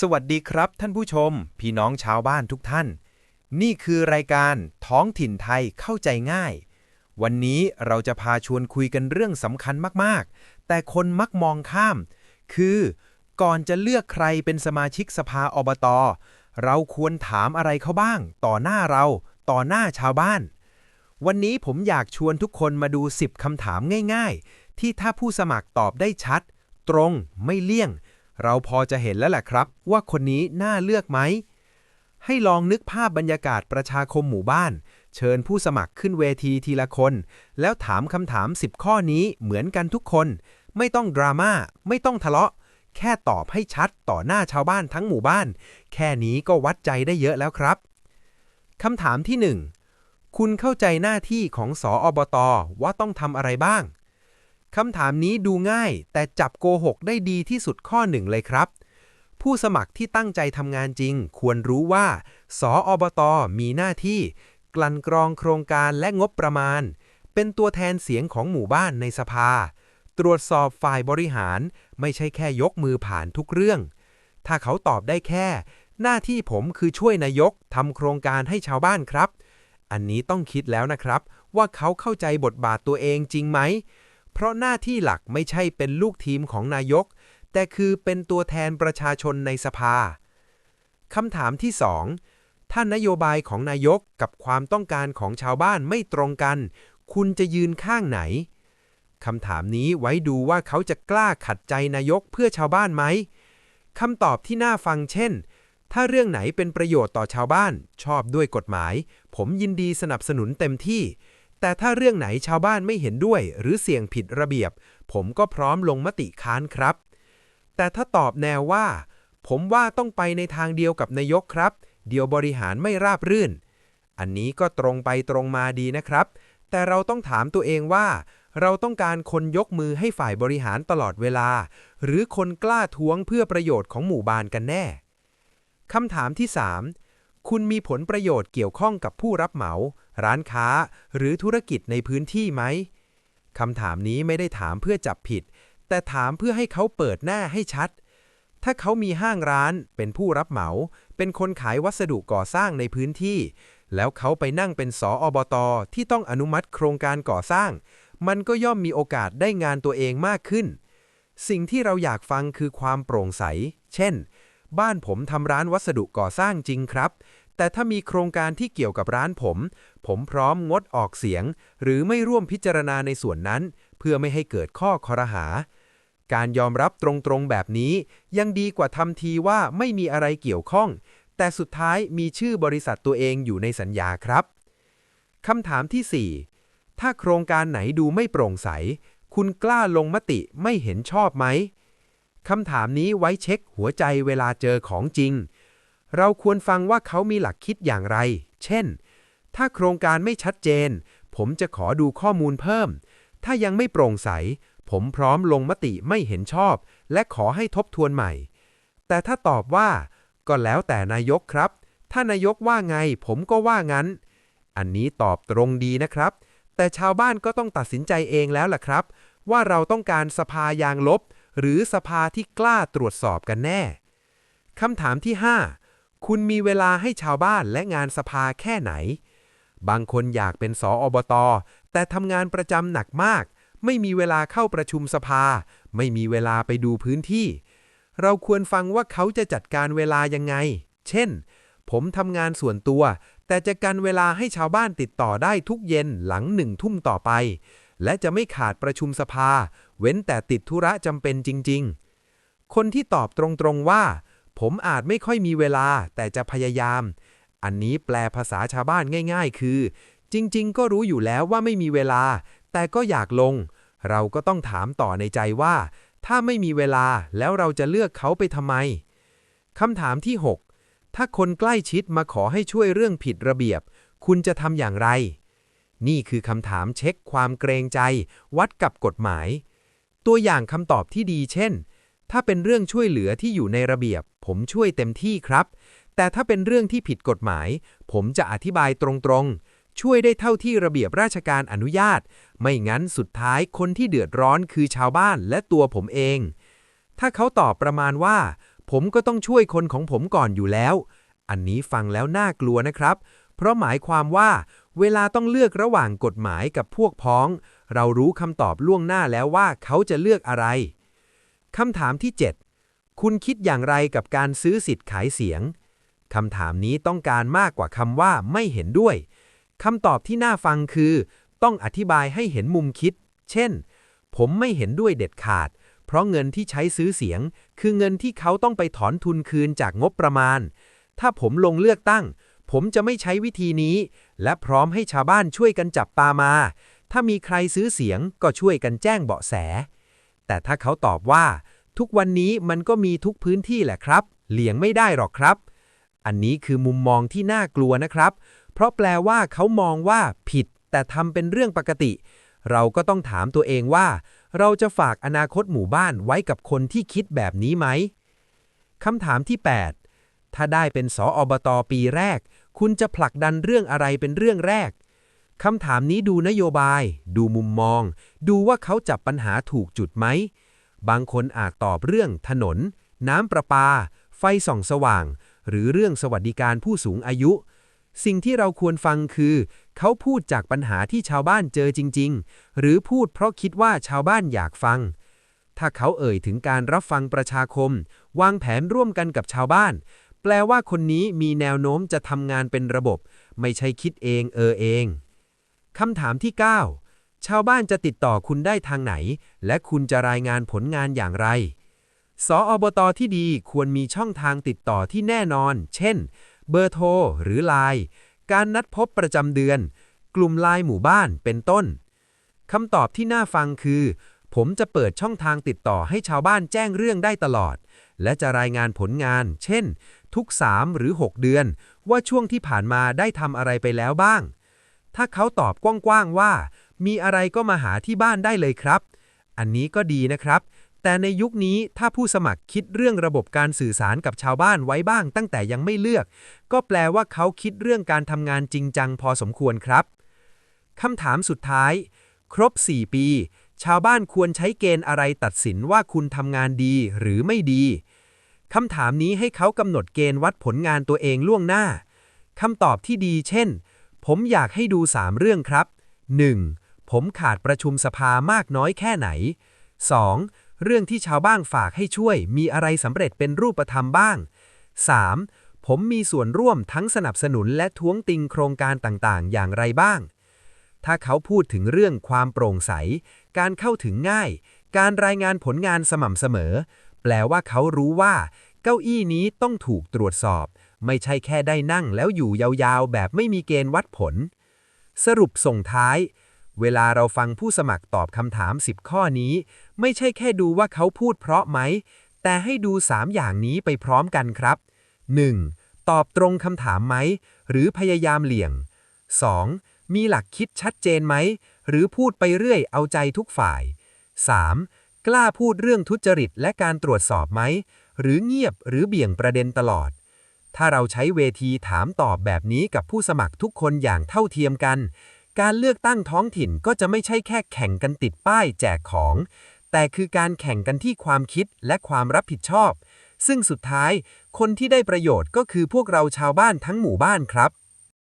สวัสดีครับท่านผู้ชม พี่น้องชาวบ้านทุกท่าน นี่คือรายการท้องถิ่นไทยเข้าใจง่าย วันนี้เราจะพาชวนคุยกันเรื่องสำคัญมากๆ แต่คนมักมองข้าม คือก่อนจะเลือกใครเป็นสมาชิกสภาอบตเราควรถามอะไรเขาบ้าง ต่อหน้าเรา ต่อหน้าชาวบ้าน วันนี้ผมอยากชวนทุกคนมาดู 10คำถามง่าย ๆ ที่ถ้าผู้สมัครตอบได้ชัด ตรงไม่เลี่ยง เราพอจะเห็นแล้วแหละครับ ว่าคนนี้น่าเลือกไหม ให้ลองนึกภาพบรรยากาศประชาคมหมู่บ้าน เชิญผู้สมัครขึ้นเวทีทีละคน แล้วถามคำถาม 10 ข้อนี้เหมือนกันทุกคน ไม่ต้องดราม่าไม่ต้องทะเลาะ แค่ตอบให้ชัดต่อหน้าชาวบ้านทั้งหมู่บ้าน แค่นี้ก็วัดใจได้เยอะแล้วครับคำถามที่ 1 คุณเข้าใจหน้าที่ของสออบตว่าต้องทำอะไรบ้าง คำถามนี้ดูง่าย แต่จับโกหกได้ดีที่สุดข้อหนึ่งเลยครับ ผู้สมัครที่ตั้งใจทำงานจริง ควรรู้ว่า สออบตมีหน้าที่ กลั่นกรองโครงการและงบประมาณ เป็นตัวแทนเสียงของหมู่บ้านในสภา ตรวจสอบฝ่ายบริหาร ไม่ใช่แค่ยกมือผ่านทุกเรื่อง ถ้าเขาตอบได้แค่ หน้าที่ผมคือช่วยนายกทำโครงการให้ชาวบ้านครับ อันนี้ต้องคิดแล้วนะครับ ว่าเขาเข้าใจบทบาทตัวเองจริงไหม เพราะหน้าที่หลักไม่ใช่เป็นลูกทีมของนายก แต่คือเป็นตัวแทนประชาชนในสภาคำถามที่ 2 ถ้านโยบายของนายกกับความต้องการของชาวบ้านไม่ตรงกัน คุณจะยืนข้างไหนคำถามนี้ไว้ดูว่าเขาจะกล้าขัดใจนายกเพื่อชาวบ้านไหมคำตอบที่น่าฟังเช่น ถ้าเรื่องไหนเป็นประโยชน์ต่อชาวบ้าน ชอบด้วยกฎหมาย ผมยินดีสนับสนุนเต็มที่ แต่ถ้าเรื่องไหนชาวบ้านไม่เห็นด้วย หรือเสี่ยงผิดระเบียบ ผมก็พร้อมลงมติค้านครับ แต่ถ้าตอบแนวว่า ผมว่าต้องไปในทางเดียวกับนายกครับ เดียวบริหารไม่ราบรื่น อันนี้ก็ตรงไปตรงมาดีนะครับ แต่เราต้องถามตัวเองว่า เราต้องการคนยกมือให้ฝ่ายบริหารตลอดเวลา หรือคนกล้าท้วงเพื่อประโยชน์ของหมู่บ้านกันแน่คำถามที่ 3 คุณมีผลประโยชน์เกี่ยวข้องกับผู้รับเหมา ร้านค้า หรือธุรกิจในพื้นที่ไหมคำถามนี้ไม่ได้ถามเพื่อจับผิด แต่ถามเพื่อให้เขาเปิดหน้าให้ชัด ถ้าเขามีห้างร้าน เป็นผู้รับเหมา เป็นคนขายวัสดุก่อสร้างในพื้นที่ แล้วเขาไปนั่งเป็นสออบตที่ต้องอนุมัติโครงการก่อสร้าง มันก็ย่อมมีโอกาสได้งานตัวเองมากขึ้น สิ่งที่เราอยากฟังคือความโปร่งใส เช่น บ้านผมทำร้านวัสดุก่อสร้างจริงครับ แต่ถ้ามีโครงการที่เกี่ยวกับร้านผม ผมพร้อมงดออกเสียง หรือไม่ร่วมพิจารณาในส่วนนั้น เพื่อไม่ให้เกิดข้อคอรหา การยอมรับตรงๆแบบนี้ ยังดีกว่าทำทีว่าไม่มีอะไรเกี่ยวข้อง แต่สุดท้ายมีชื่อบริษัทตัวเองอยู่ในสัญญาครับคำถามที่ 4 ถ้าโครงการไหนดูไม่โปร่งใส คุณกล้าลงมติไม่เห็นชอบไหม คำถามนี้ไว้เช็คหัวใจเวลาเจอของจริง เราควรฟังว่าเขามีหลักคิดอย่างไร เช่น ถ้าโครงการไม่ชัดเจน ผมจะขอดูข้อมูลเพิ่ม ถ้ายังไม่โปร่งใส ผมพร้อมลงมติไม่เห็นชอบ และขอให้ทบทวนใหม่ แต่ถ้าตอบว่า ก็แล้วแต่นายกครับ ถ้านายกว่าไงผมก็ว่างั้น อันนี้ตอบตรงดีนะครับ แต่ชาวบ้านก็ต้องตัดสินใจเองแล้วล่ะครับ ว่าเราต้องการสภายางลบ หรือสภาที่กล้าตรวจสอบกันแน่คำถามที่ 5 คุณมีเวลาให้ชาวบ้านและงานสภาแค่ไหน บางคนอยากเป็นสออบตแต่ทำงานประจำหนักมาก ไม่มีเวลาเข้าประชุมสภา ไม่มีเวลาไปดูพื้นที่ เราควรฟังว่าเขาจะจัดการเวลายังไง เช่น ผมทำงานส่วนตัว แต่จะกันเวลาให้ชาวบ้านติดต่อได้ทุกเย็นหลังหนึ่งทุ่มต่อไป และจะไม่ขาดประชุมสภา เว้นแต่ติดธุระจำเป็นจริง ๆ คนที่ตอบตรงๆว่า ผมอาจไม่ค่อยมีเวลาแต่จะพยายาม อันนี้แปลภาษาชาวบ้านง่าย ๆ คือ จริง ๆ ก็รู้อยู่แล้วว่าไม่มีเวลา แต่ก็อยากลง เราก็ต้องถามต่อในใจว่า ถ้าไม่มีเวลาแล้วเราจะเลือกเขาไปทำไมคำถามที่ 6 ถ้าคนใกล้ชิดมาขอให้ช่วยเรื่องผิดระเบียบ คุณจะทำอย่างไร นี่คือคำถามเช็คความเกรงใจ วัดกับกฎหมาย ตัวอย่างคำตอบที่ดีเช่น ถ้าเป็นเรื่องช่วยเหลือที่อยู่ในระเบียบ ผมช่วยเต็มที่ครับ แต่ถ้าเป็นเรื่องที่ผิดกฎหมาย ผมจะอธิบายตรงๆ ช่วยได้เท่าที่ระเบียบราชการอนุญาต ไม่งั้นสุดท้ายคนที่เดือดร้อนคือชาวบ้านและตัวผมเอง ถ้าเขาตอบประมาณว่า ผมก็ต้องช่วยคนของผมก่อนอยู่แล้ว อันนี้ฟังแล้วน่ากลัวนะครับ เพราะหมายความว่า เวลาต้องเลือกระหว่างกฎหมายกับพวกพ้อง เรารู้คำตอบล่วงหน้าแล้วว่าเขาจะเลือกอะไรคำถามที่ 7 คุณคิดอย่างไรกับการซื้อสิทธิ์ขายเสียงคำถามนี้ต้องการมากกว่าคำว่าไม่เห็นด้วยคำตอบที่น่าฟังคือ ต้องอธิบายให้เห็นมุมคิด เช่น ผมไม่เห็นด้วยเด็ดขาด เพราะเงินที่ใช้ซื้อเสียง คือเงินที่เขาต้องไปถอนทุนคืนจากงบประมาณ ถ้าผมลงเลือกตั้ง ผมจะไม่ใช้วิธีนี้ และพร้อมให้ชาวบ้านช่วยกันจับตามา ถ้ามีใครซื้อเสียงก็ช่วยกันแจ้งเบาะแส แต่ถ้าเขาตอบว่า ทุกวันนี้มันก็มีทุกพื้นที่แหละครับ เลี่ยงไม่ได้หรอกครับ อันนี้คือมุมมองที่น่ากลัวนะครับ เพราะแปลว่าเขามองว่าผิด แต่ทำเป็นเรื่องปกติ เราก็ต้องถามตัวเองว่า เราจะฝากอนาคตหมู่บ้านไว้กับคนที่คิดแบบนี้ไหมคำถามที่ 8 ถ้าได้เป็นสออบตปีแรก คุณจะผลักดันเรื่องอะไรเป็นเรื่องแรกคำถามนี้ดูนโยบาย ดูมุมมอง ดูว่าเขาจับปัญหาถูกจุดไหม บางคนอาจตอบเรื่องถนน น้ำประปา ไฟส่องสว่าง หรือเรื่องสวัสดิการผู้สูงอายุ สิ่งที่เราควรฟังคือ เขาพูดจากปัญหาที่ชาวบ้านเจอจริง ๆ หรือพูดเพราะคิดว่าชาวบ้านอยากฟัง ถ้าเขาเอ่ยถึงการรับฟังประชาคม วางแผนร่วมกันกับชาวบ้าน แปลว่าคนนี้มีแนวโน้มจะทำงานเป็นระบบ ไม่ใช่คิดเองเออเองคำถามที่ 9 ชาวบ้านจะติดต่อคุณได้ทางไหน และคุณจะรายงานผลงานอย่างไร สออบตที่ดีควรมีช่องทางติดต่อที่แน่นอน เช่น เบอร์โทร หรือไลน์ การนัดพบประจำเดือน กลุ่มไลน์หมู่บ้าน เป็นต้นคำตอบที่น่าฟังคือ ผมจะเปิดช่องทางติดต่อให้ชาวบ้านแจ้งเรื่องได้ตลอด และจะรายงานผลงาน เช่น ทุก 3 หรือ 6 เดือน ว่าช่วงที่ผ่านมาได้ทำอะไรไปแล้วบ้าง ถ้าเขาตอบกว้างๆว่า มีอะไรก็มาหาที่บ้านได้เลยครับ อันนี้ก็ดีนะครับ แต่ในยุคนี้ถ้าผู้สมัครคิดเรื่องระบบการสื่อสารกับชาวบ้านไว้บ้าง ตั้งแต่ยังไม่เลือก ก็แปลว่าเขาคิดเรื่องการทำงานจริงจังพอสมควรครับคำถามสุดท้าย ครบ 4 ปี ชาวบ้านควรใช้เกณฑ์อะไรตัดสินว่าคุณทำงานดีหรือไม่ดี คำถามนี้ให้เขากำหนดเกณฑ์วัดผลงานตัวเองล่วงหน้า คำตอบที่ดีเช่น ผมอยากให้ดู 3 เรื่องครับ 1. ผมขาดประชุมสภามากน้อยแค่ไหน 2. เรื่องที่ชาวบ้านฝากให้ช่วยมีอะไรสำเร็จเป็นรูปธรรมบ้าง 3. ผมมีส่วนร่วมทั้งสนับสนุนและท้วงติงโครงการต่างๆ อย่างไรบ้าง ถ้าเขาพูดถึงเรื่องความโปร่งใส การเข้าถึงง่าย การรายงานผลงานสม่ำเสมอ แปลว่าเขารู้ว่า เก้าอี้นี้ต้องถูกตรวจสอบ ไม่ใช่แค่ได้นั่งแล้วอยู่ยาวๆ แบบไม่มีเกณฑ์วัดผล สรุปส่งท้าย เวลาเราฟังผู้สมัครตอบคำถาม 10 ข้อนี้ ไม่ใช่แค่ดูว่าเขาพูดเพราะไหม แต่ให้ดู 3 อย่างนี้ไปพร้อมกันครับ 1. ตอบตรงคำถามไหม หรือพยายามเลี่ยง 2. มีหลักคิดชัดเจนไหม หรือพูดไปเรื่อยเอาใจทุกฝ่าย 3. กล้าพูดเรื่องทุจริตและการตรวจสอบไหม หรือเงียบหรือเบี่ยงประเด็นตลอด ถ้าเราใช้เวทีถามตอบแบบนี้กับผู้สมัครทุกคนอย่างเท่าเทียมกัน การเลือกตั้งท้องถิ่นก็จะไม่ใช่แค่แข่งกันติดป้ายแจกของ แต่คือการแข่งกันที่ความคิดและความรับผิดชอบ ซึ่งสุดท้าย คนที่ได้ประโยชน์ก็คือพวกเราชาวบ้านทั้งหมู่บ้านครับ